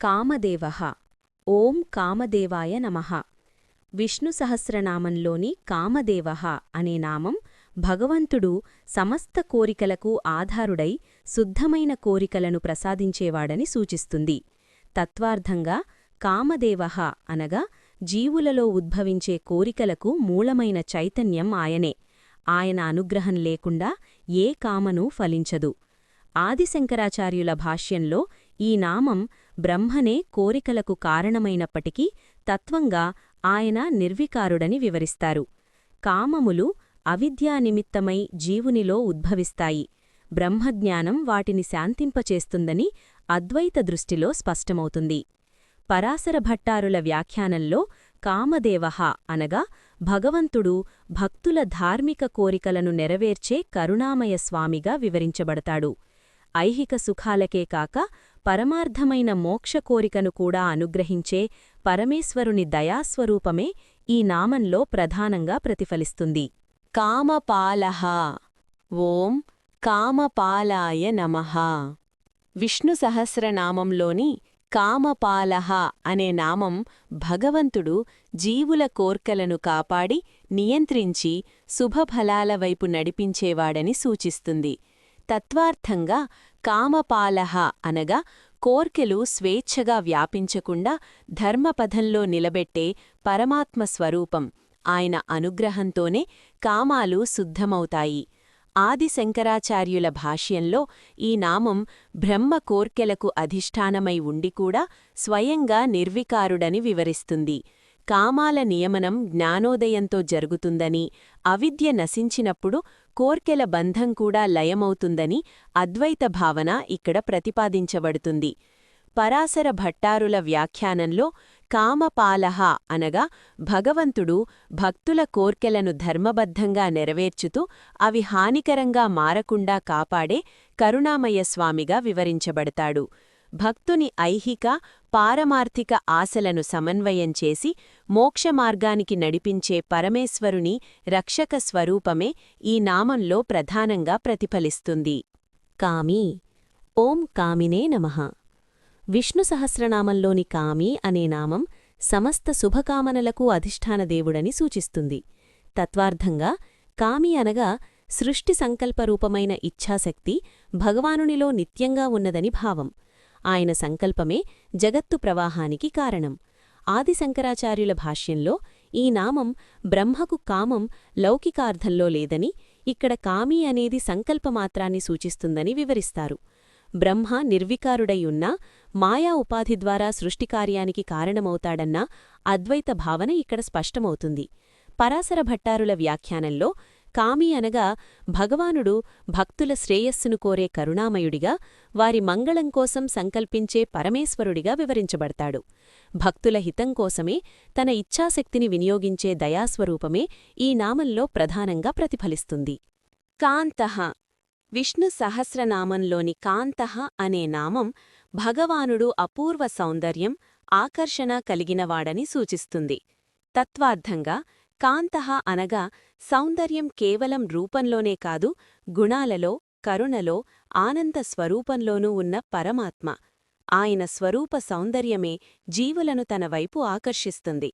కామదేవః. ఓం కామదేవాయ నమః. విష్ణు సహస్రనామంలోని కామదేవః అనే నామం భగవంతుడు సమస్త కోరికలకు ఆధారుడై శుద్ధమైన కోరికలను ప్రసాదించేవాడని సూచిస్తుంది. తత్వార్థంగా కామదేవః అనగా జీవులలో ఉద్భవించే కోరికలకు మూలమైన చైతన్యం ఆయనే. ఆయన అనుగ్రహం లేకుండా ఏ కామనూ ఫలించదు. ఆదిశంకరాచార్యుల భాష్యంలో ఈ నామం బ్రహ్మనే కోరికలకు కారణమైనప్పటికీ తత్వంగా ఆయన నిర్వికారుడని వివరిస్తారు. కామములు అవిద్యానిమిత్తమై జీవునిలో ఉద్భవిస్తాయి. బ్రహ్మజ్ఞానం వాటిని శాంతింపచేస్తుందని అద్వైత దృష్టిలో స్పష్టమవుతుంది. పరాశర భట్టారుల వ్యాఖ్యానంలో కామదేవహ అనగా భగవంతుడు భక్తుల ధార్మిక కోరికలను నెరవేర్చే కరుణామయ స్వామిగా వివరించబడతాడు. ఐహిక సుఖాలకే కాక పరమార్థమైన మోక్ష కోరికను కూడా అనుగ్రహించే పరమేశ్వరుని దయాస్వరూపమే ఈ నామంలో ప్రధానంగా ప్రతిఫలిస్తుంది. కామపాలహ. ఓం కామపాలాయ నమః. విష్ణు సహస్రనామంలోని కామపాలహ అనే నామం భగవంతుడు జీవుల కోర్కలను కాపాడి నియంత్రించి శుభఫలాల వైపు నడిపించేవాడని సూచిస్తుంది. తత్వార్థంగా కామపాలహ అనగా కోర్కెలు స్వేచ్ఛగా వ్యాపించకుండా ధర్మపథంలో నిలబెట్టే పరమాత్మ స్వరూపం ఆయన అనుగ్రహంతోనే కామాలు శుద్ధమవుతాయి. ఆదిశంకరాచార్యుల భాష్యంలో ఈ నామం బ్రహ్మ కోర్కెలకు అధిష్టానమై ఉండి కూడా స్వయంగా నిర్వికారుడని వివరిస్తుంది. కామాల నియమనం జ్ఞానోదయంతో జరుగుతుందని అవిద్య నశించినప్పుడు కోర్కెల బంధం కూడా లయమవుతుందని అద్వైత భావన ఇక్కడ ప్రతిపాదించబడుతుంది. పరాశర భట్టారుల వ్యాఖ్యానంలో కామపాలహ అనగా భగవంతుడు భక్తుల కోర్కెలను ధర్మబద్ధంగా నెరవేర్చుతూ అవి హానికరంగా మారకుండా కాపాడే కరుణామయ స్వామిగా వివరించబడతాడు. భక్తుని ఐహిక పారమార్థిక ఆశలను సమన్వయం చేసి మోక్షమార్గానికి నడిపించే పరమేశ్వరుని రక్షక స్వరూపమే ఈ నామంలో ప్రధానంగా ప్రతిఫలిస్తుంది. కామి ఓం కామినే నమః. విష్ణు సహస్రనామంలోని కామి అనే నామం సమస్త శుభకామనలకు అధిష్టానదేవుడని సూచిస్తుంది. తత్వార్థంగా కామి అనగా సృష్టి సంకల్పరూపమైన ఇచ్ఛాశక్తి భగవానునిలో నిత్యంగా ఉన్నదని భావం. ఆయన సంకల్పమే జగత్తు ప్రవాహానికి కారణం. ఆది శంకరాచార్యుల భాష్యంలో ఈ నామం బ్రహ్మకు కామం లౌకికార్థంలో లేదని ఇక్కడ కామి అనేది సంకల్పమాత్రాన్ని సూచిస్తుందని వివరిస్తారు. బ్రహ్మ నిర్వికారుడై ఉన్నా మాయా ఉపాధి ద్వారా సృష్టికార్యానికి కారణమవుతాడన్న అద్వైత భావన ఇక్కడ స్పష్టమవుతుంది. పరాశర భట్టారుల వ్యాఖ్యానంలో కామి అనగా భగవానుడు భక్తుల శ్రేయస్సును కోరే కరుణామయుడిగా వారి మంగళం కోసం సంకల్పించే పరమేశ్వరుడిగా వివరించబడతాడు. భక్తుల హితం కోసమే తన ఇచ్ఛాశక్తిని వినియోగించే దయాస్వరూపమే ఈ నామంలో ప్రధానంగా ప్రతిఫలిస్తుంది. కాంతః. విష్ణు సహస్రనామంలోని కాంతః అనే నామం భగవానుడు అపూర్వ సౌందర్యం ఆకర్షణ కలిగినవాడని సూచిస్తుంది. తత్వార్థంగా కాంతః అనగా సౌందర్యం కేవలం రూపంలోనే కాదు గుణాలలో కరుణలో ఆనంద స్వరూపంలోనూ ఉన్న పరమాత్మ. ఆయన స్వరూప సౌందర్యమే జీవులను తన వైపు ఆకర్షిస్తుంది.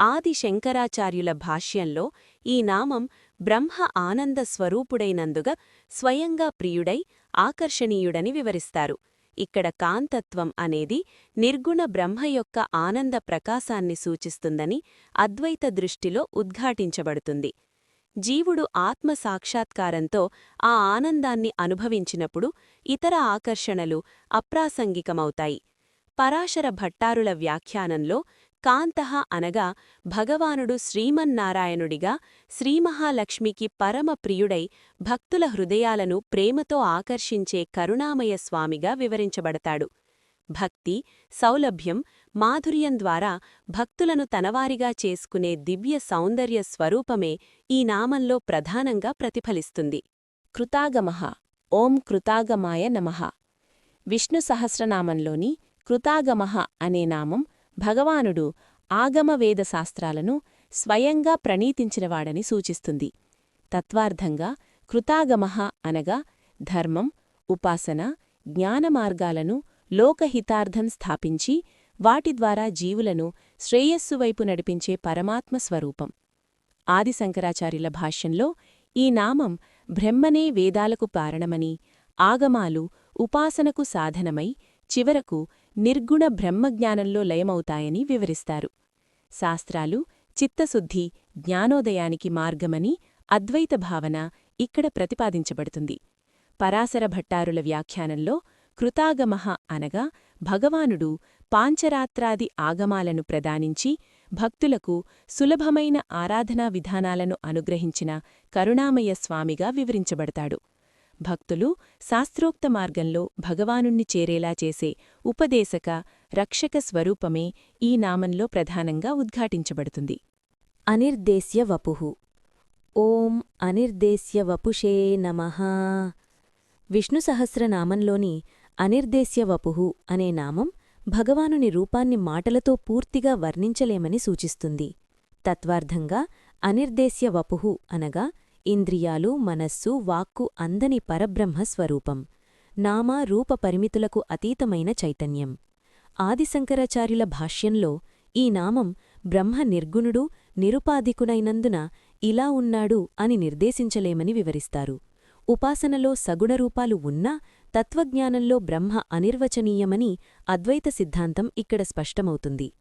ఆది శంకరాచార్యుల భాష్యంలో ఈ నామం బ్రహ్మ ఆనంద స్వరూపుడైనందుగా స్వయంగా ప్రియుడై ఆకర్షణీయుడని వివరిస్తారు. ఇక్కడ కాంతత్వం అనేది నిర్గుణ బ్రహ్మ యొక్క ఆనంద ప్రకాశాన్ని సూచిస్తుందని అద్వైత దృష్టిలో ఉద్ఘాటించబడుతుంది. జీవుడు ఆత్మ సాక్షాత్కారంతో ఆ ఆనందాన్ని అనుభవించినప్పుడు ఇతర ఆకర్షణలు అప్రాసంగికమవుతాయి. పరాశర భట్టారుల వ్యాఖ్యానంలో కాంతః అనగా భగవానుడు శ్రీమన్నారాయణుడిగా శ్రీమహాలక్ష్మికి పరమ ప్రియుడై భక్తుల హృదయాలను ప్రేమతో ఆకర్షించే కరుణామయ స్వామిగా వివరించబడతాడు. భక్తి సౌలభ్యం మాధుర్యం ద్వారా భక్తులను తనవారిగా చేసుకునే దివ్య సౌందర్య స్వరూపమే ఈ నామంలో ప్రధానంగా ప్రతిఫలిస్తుంది. కృతాగమః ఓం కృతాగమాయ నమః. విష్ణు సహస్రనామంలోని కృతాగమః అనే నామం భగవానుడు ఆగమవేద శాస్త్రాలను స్వయంగా ప్రణీతించినవాడని సూచిస్తుంది. తత్వార్థంగా కృతాగమః అనగా ధర్మం ఉపాసన జ్ఞానమార్గాలను లోకహితార్థం స్థాపించి వాటి ద్వారా జీవులను శ్రేయస్సు వైపు నడిపించే పరమాత్మ స్వరూపం. ఆదిశంకరాచార్యుల భాష్యంలో ఈ నామం బ్రహ్మనే వేదాలకు కారణమని ఆగమాలు ఉపాసనకు సాధనమై చివరకు నిర్గుణ బ్రహ్మజ్ఞానంలో లయమవుతాయని వివరిస్తారు. శాస్త్రాలు చిత్తశుద్ధి జ్ఞానోదయానికి మార్గమని అద్వైత భావన ఇక్కడ ప్రతిపాదించబడుతుంది. పరాశర భట్టారుల వ్యాఖ్యానంలో కృతాగమః అనగా భగవానుడు పాంచరాత్రాది ఆగమాలను ప్రదానించి భక్తులకు సులభమైన ఆరాధనా విధానాలను అనుగ్రహించిన కరుణామయ స్వామిగా వివరించబడతాడు. భక్తులు శాస్త్రోక్త మార్గంలో భగవానుణ్ణి చేరేలా చేసే ఉపదేశక రక్షక స్వరూపమే ఈ నామంలో ప్రధానంగా ఉద్ఘాటించబడుతుంది. అనిర్దేశ్య వపు. ఓం అనిర్దేశ్య వపుషే నమ. విష్ణు సహస్రనామంలోని అనిర్దేశ్య వపు అనే నామం భగవానుని రూపాన్ని మాటలతో పూర్తిగా వర్ణించలేమని సూచిస్తుంది. తత్వార్థంగా అనిర్దేశ్య వపు అనగా ఇంద్రియాలు మనస్సు వాక్కు అందని పరబ్రహ్మ స్వరూపం. నామ రూప పరిమితులకు అతీతమైన చైతన్యం. ఆదిశంకరాచార్యుల భాష్యంలో ఈ నామం బ్రహ్మ నిర్గుణుడు నిరుపాధికునైనందున ఇలా ఉన్నాడు అని నిర్దేశించలేమని వివరిస్తారు. ఉపాసనలో సగుణరూపాలు ఉన్నా తత్వజ్ఞానంలో బ్రహ్మ అనిర్వచనీయమని అద్వైత సిద్ధాంతం ఇక్కడ స్పష్టమవుతుంది.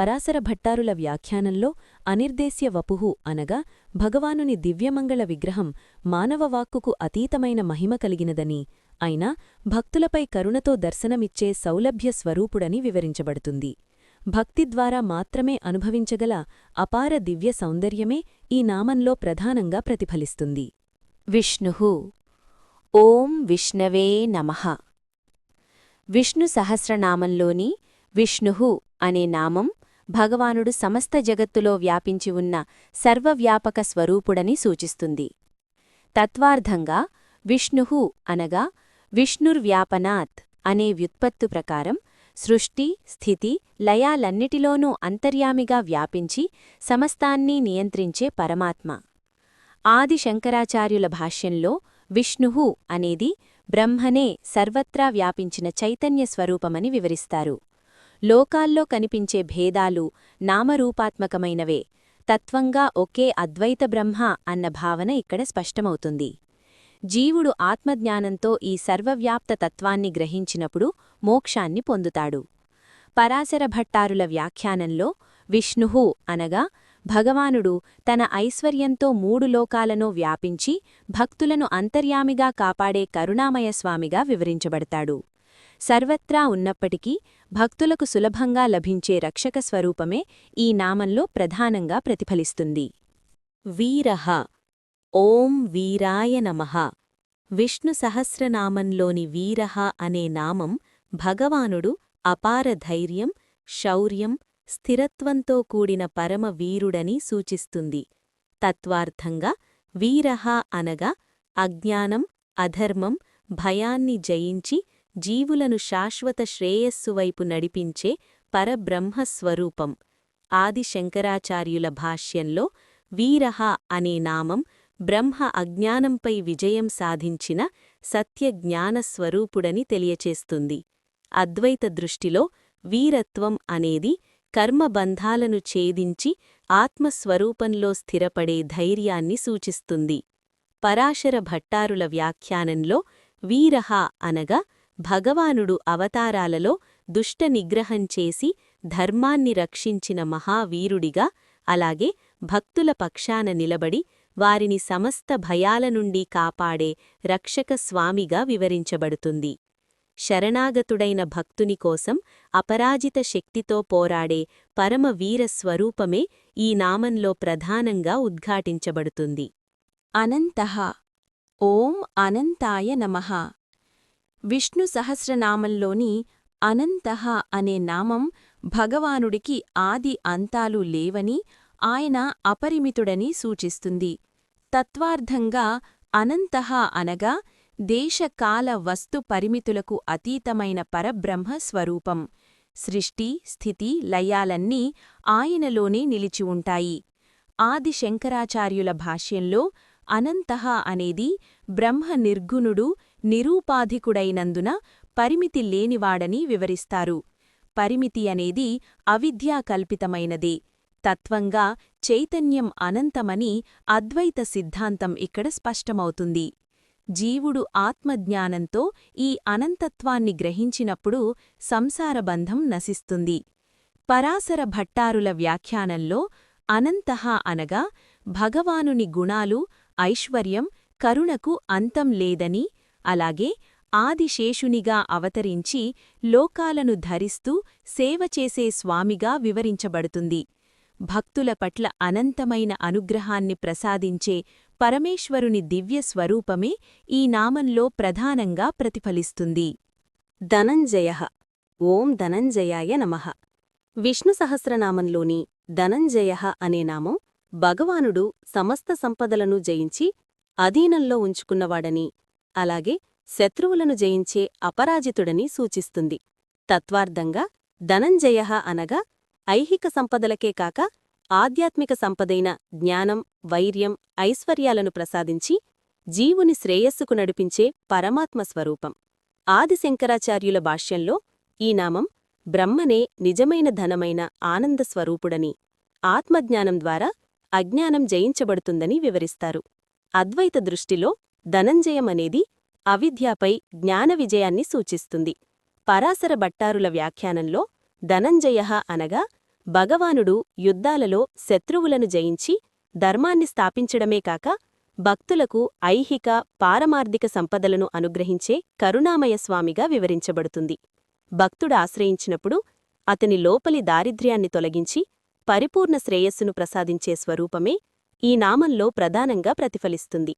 పరాశర భట్టారుల వ్యాఖ్యానంలో అనిర్దేశ్య వపుహు అనగా భగవానుని దివ్యమంగళ విగ్రహం మానవవాక్కుకు అతీతమైన మహిమ కలిగినదని అయినా భక్తులపై కరుణతో దర్శనమిచ్చే సౌలభ్య స్వరూపుడని వివరించబడుతుంది. భక్తి ద్వారా మాత్రమే అనుభవించగల అపార దివ్య సౌందర్యమే ఈ నామంలో ప్రధానంగా ప్రతిఫలిస్తుంది. విష్ణు. ఓం విష్ణవే నమః. విష్ణు సహస్రనామంలోని విష్ణు అనే నామం భగవానుడు సమస్త జగత్తులో వ్యాపించి ఉన్న సర్వవ్యాపక స్వరూపుడని సూచిస్తుంది. తత్వార్థంగా విష్ణు అనగా విష్ణుర్వ్యాపనాత్ అనే వ్యుత్పత్తు ప్రకారం సృష్టి స్థితి లయాలన్నిటిలోనూ అంతర్యామిగా వ్యాపించి సమస్తాన్నీ నియంత్రించే పరమాత్మ. ఆది శంకరాచార్యుల భాష్యంలో విష్ణుహు అనేది బ్రహ్మనే సర్వత్రా వ్యాపించిన చైతన్య స్వరూపమని వివరిస్తారు. లోకాల్లో కనిపించే భేదాలు నామరూపాత్మకమైనవే. తత్వంగా ఒకే అద్వైత బ్రహ్మ అన్న భావన ఇక్కడ స్పష్టమవుతుంది. జీవుడు ఆత్మజ్ఞానంతో ఈ సర్వవ్యాప్త తత్వాన్ని గ్రహించినప్పుడు మోక్షాన్ని పొందుతాడు. పరాశర భట్టారుల వ్యాఖ్యానంలో విష్ణుహు అనగా భగవానుడు తన ఐశ్వర్యంతో మూడు లోకాలను వ్యాపించి భక్తులను అంతర్యామిగా కాపాడే కరుణామయస్వామిగా వివరించబడతాడు. సర్వత్రా ఉన్నప్పటికీ భక్తులకు సులభంగా లభించే రక్షక స్వరూపమే ఈ నామంలో ప్రధానంగా ప్రతిఫలిస్తుంది. వీరహ ఓం వీరాయ నమః. విష్ణు సహస్రనామంలోని వీరహ అనే నామం భగవానుడు అపార ధైర్యం శౌర్యం స్థిరత్వంతో కూడిన పరమ వీరుడని సూచిస్తుంది. తత్వార్థంగా వీరహ అనగా అజ్ఞానం అధర్మం భయాన్ని జయించి జీవులను శాశ్వత శ్రేయస్సువైపు నడిపించే పరబ్రహ్మస్వరూపం. ఆదిశంకరాచార్యుల భాష్యంలో వీరహ అనే నామం బ్రహ్మ అజ్ఞానంపై విజయం సాధించిన సత్యజ్ఞానస్వరూపుడని తెలియచేస్తుంది. అద్వైత దృష్టిలో వీరత్వం అనేది కర్మబంధాలను ఛేదించి ఆత్మస్వరూపంలో స్థిరపడే ధైర్యాన్ని సూచిస్తుంది. పరాశర భట్టారుల వ్యాఖ్యానంలో వీరహ అనగా భగవానుడు అవతారాలలో దుష్ట నిగ్రహం చేసి ధర్మాన్ని రక్షించిన మహావీరుడిగా అలాగే భక్తుల పక్షాన నిలబడి వారిని సమస్త భయాల నుండి కాపాడే రక్షక స్వామిగా వివరించబడుతుంది. శరణాగతుడైన భక్తుని కోసం అపరాజిత శక్తితో పోరాడే పరమవీర స్వరూపమే ఈ నామంలో ప్రధానంగా ఉద్ఘాటించబడుతుంది. అనంతః. ఓం అనంతాయ నమః. విష్ణు సహస్రనామంలోని అనంతః అనే నామం భగవానుడికి ఆది అంతాలు లేవని ఆయన అపరిమితుడని సూచిస్తుంది. తత్వార్థంగా అనంతః అనగా దేశకాల వస్తు పరిమితులకు అతీతమైన పరబ్రహ్మ స్వరూపం. సృష్టి స్థితి లయాలన్నీ ఆయనలోనే నిలిచి ఉంటాయి. ఆది శంకరాచార్యుల భాష్యంలో అనంతః అనేది బ్రహ్మ నిర్గుణుడు నిరూపాధికుడైనందున పరిమితి లేనివాడని వివరిస్తారు. పరిమితి అనేది అవిద్యాకల్పితమైనది. తత్వంగా చైతన్యం అనంతమని అద్వైత సిద్ధాంతం ఇక్కడ స్పష్టమవుతుంది. జీవుడు ఆత్మజ్ఞానంతో ఈ అనంతత్వాన్ని గ్రహించినప్పుడు సంసారబంధం నశిస్తుంది. పరాశర భట్టారుల వ్యాఖ్యానంలో అనంతః అనగా భగవానుని గుణాలు ఐశ్వర్యం కరుణకు అంతం లేదని అలాగే ఆదిశేషునిగా అవతరించి లోకాలను ధరిస్తూ సేవ చేసే స్వామిగా వివరించబడుతుంది. భక్తుల పట్ల అనంతమైన అనుగ్రహాన్ని ప్రసాదించే పరమేశ్వరుని దివ్య స్వరూపమే ఈ నామంలో ప్రధానంగా ప్రతిఫలిస్తుంది. ధనంజయ. ఓం ధనంజయాయ నమః. విష్ణు సహస్రనామంలోని ధనంజయ అనే నామం భగవానుడు సమస్త సంపదలను జయించి అధీనంలో ఉంచుకున్నవాడని అలాగే శత్రువులను జయించే అపరాజితుడని సూచిస్తుంది. తత్వార్థంగా ధనంజయ అనగా ఐహిక సంపదలకే కాక ఆధ్యాత్మిక సంపదైన జ్ఞానం వైర్యం ఐశ్వర్యాలను ప్రసాదించి జీవుని శ్రేయస్సుకు నడిపించే పరమాత్మ స్వరూపం. ఆదిశంకరాచార్యుల భాష్యంలో ఈ నామం బ్రహ్మనే నిజమైన ధనమైన ఆనందస్వరూపుడని ఆత్మజ్ఞానం ద్వారా అజ్ఞానం జయించబడుతుందని వివరిస్తారు. అద్వైత దృష్టిలో ధనంజయమనేది అవిద్యాపై జ్ఞాన విజయాన్ని సూచిస్తుంది. పరాశర భట్టారుల వ్యాఖ్యానంలో ధనంజయ అనగా భగవానుడు యుద్ధాలలో శత్రువులను జయించి ధర్మాన్ని స్థాపించడమే కాక భక్తులకు ఐహిక పారమార్థిక సంపదలను అనుగ్రహించే కరుణామయ స్వామిగా వివరించబడుతుంది. భక్తుడు ఆశ్రయించినప్పుడు అతని లోపలి దారిద్ర్యాన్ని తొలగించి పరిపూర్ణ శ్రేయస్సును ప్రసాదించే స్వరూపమే ఈ నామంలో ప్రధానంగా ప్రతిఫలిస్తుంది.